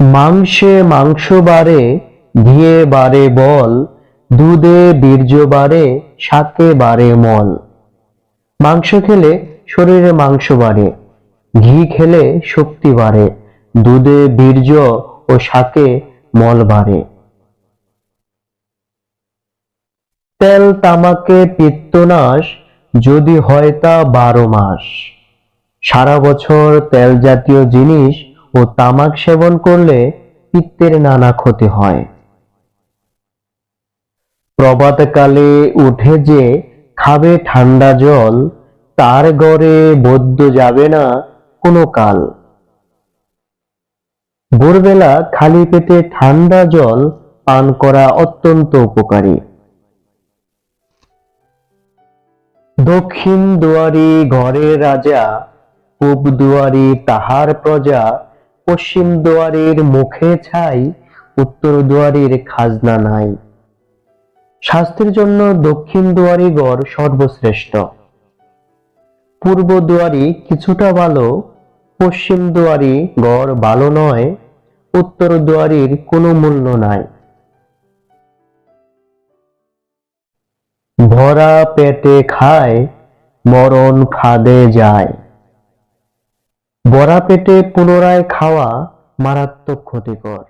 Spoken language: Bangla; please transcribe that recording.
মাংসে মাংস বাড়ে, ঘিয়ে বাড়ে বল, দুধে বীর্য বাড়ে, শাকে বাড়ে মল। মাংস খেলে শরীরে মাংস বাড়ে, ঘি খেলে শক্তি বাড়ে, দুধে বীর্য ও শাকে মল বাড়ে। তেল তামাকে পিত্তনাশ, যদি হয় তা বারো মাস। সারা বছর তেল জাতীয় জিনিস ও তামাক সেবন করলে পিত্তের নানা ক্ষতি হয়। প্রভাতকালে উঠে যে খাবে ঠান্ডা জল, তার গড়ে বদ্ধ যাবে না কোনো কাল। ভোরবেলা খালি পেটে ঠান্ডা জল পান করা অত্যন্ত উপকারী। দক্ষিণ দুয়ারি ঘরের রাজা, পূব দুয়ারি তাহার প্রজা পশ্চিম দুয়ারির মুখে ছাই, উত্তর দুয়ারির খাজনা নাই। স্বাস্থ্যের জন্য দক্ষিণ দুয়ারি গড় সর্বশ্রেষ্ঠ। পূর্ব দুয়ারি কিছুটা ভালো, পশ্চিম দুয়ারি গড় ভালো নয়, উত্তর দুয়ারির কোনো মূল্য নাই। ভরা পেটে খায়, মরণ খাদে যায়। ভরা পেটে পুনরায় খাওয়া মারাত্মক ক্ষতিকর।